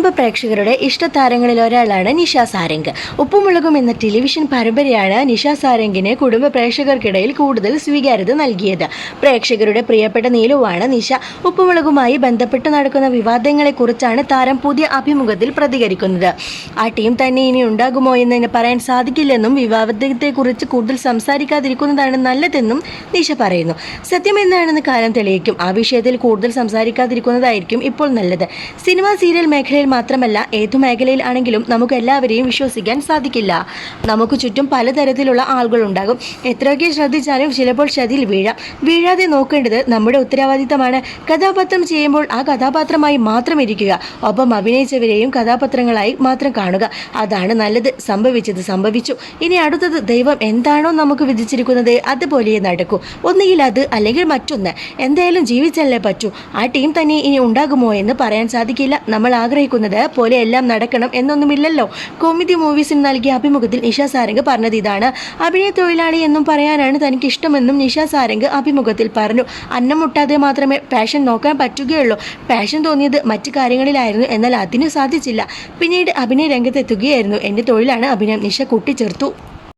കുടുംബ പ്രേക്ഷകരുടെ ഇഷ്ടതാരങ്ങളിൽ ഒരാളാണ് നിഷ സാരംഗ്. ഉപ്പുമുളകും എന്ന ടെലിവിഷൻ പരമ്പരയാണ് നിഷ സാരംഗിന് കുടുംബ പ്രേക്ഷകർക്കിടയിൽ കൂടുതൽ സ്വീകാര്യത നൽകിയത്. പ്രേക്ഷകരുടെ പ്രിയപ്പെട്ട നീലുവാണ് നിഷ. ഉപ്പുമുളകുമായി ബന്ധപ്പെട്ട് നടക്കുന്ന വിവാദങ്ങളെക്കുറിച്ചാണ് താരം പുതിയ അഭിമുഖത്തിൽ പ്രതികരിക്കുന്നത്. ആ ടീം തന്നെ ഇനി ഉണ്ടാകുമോ എന്ന് പറയാൻ സാധിക്കില്ലെന്നും വിവാദത്തെക്കുറിച്ച് കൂടുതൽ സംസാരിക്കാതിരിക്കുന്നതാണ് നല്ലതെന്നും നിഷ പറയുന്നു. സത്യം എന്താണെന്ന് കാലം തെളിയിക്കും. ആ വിഷയത്തിൽ കൂടുതൽ സംസാരിക്കാതിരിക്കുന്നതായിരിക്കും ഇപ്പോൾ നല്ലത്. സിനിമ സീരിയൽ മേഖലയിൽ മാത്രമല്ല ഏതു മേഖലയിൽ ആണെങ്കിലും നമുക്ക് എല്ലാവരെയും വിശ്വസിക്കാൻ സാധിക്കില്ല. നമുക്ക് ചുറ്റും പലതരത്തിലുള്ള ആളുകളുണ്ടാകും. എത്രയൊക്കെ ശ്രദ്ധിച്ചാലും ചിലപ്പോൾ ചതിയിൽ വീഴാം. വീഴാതെ നോക്കേണ്ടത് നമ്മുടെ ഉത്തരവാദിത്തമാണ്. കഥാപാത്രം ചെയ്യുമ്പോൾ ആ കഥാപാത്രമായി മാത്രം ഇരിക്കുക. ഒപ്പം അഭിനയിച്ചവരെയും കഥാപാത്രങ്ങളായി മാത്രം കാണുക. അതാണ് നല്ലത്. സംഭവിച്ചത് സംഭവിച്ചു. ഇനി അടുത്തത് ദൈവം എന്താണോ നമുക്ക് വിധിച്ചിരിക്കുന്നത് അതുപോലെ നടക്കൂ. ഒന്നുകിൽ അത് അല്ലെങ്കിൽ മറ്റൊന്ന്. എന്തായാലും ജീവിച്ചല്ലേ പറ്റൂ. ആ ടീം തന്നെ ഇനി ഉണ്ടാകുമോ എന്ന് പറയാൻ സാധിക്കില്ല. നമ്മൾ ആഗ്രഹിക്കുന്നത് പോലെ എല്ലാം നടക്കണം എന്നൊന്നുമില്ലല്ലോ. കോമിതി മൂവീസിന് നൽകിയ അഭിമുഖത്തിൽ നിഷ സാരംഗ് പറഞ്ഞത് ഇതാണ്. അഭിനയ തൊഴിലാളി എന്നും പറയാനാണ് തനിക്ക് ഇഷ്ടമെന്നും നിഷ സാരംഗ് അഭിമുഖത്തിൽ പറഞ്ഞു. അന്നം മുട്ടാതെ മാത്രമേ പാഷൻ നോക്കാൻ പറ്റുകയുള്ളൂ. പാഷൻ തോന്നിയത് മറ്റു കാര്യങ്ങളിലായിരുന്നു എന്നാൽ അതിനു സാധിച്ചില്ല. പിന്നീട് അഭിനയ രംഗത്തെത്തുകയായിരുന്നു. എന്റെ തൊഴിലാണ് അഭിനയം. നിഷ കൂട്ടിച്ചേർത്തു.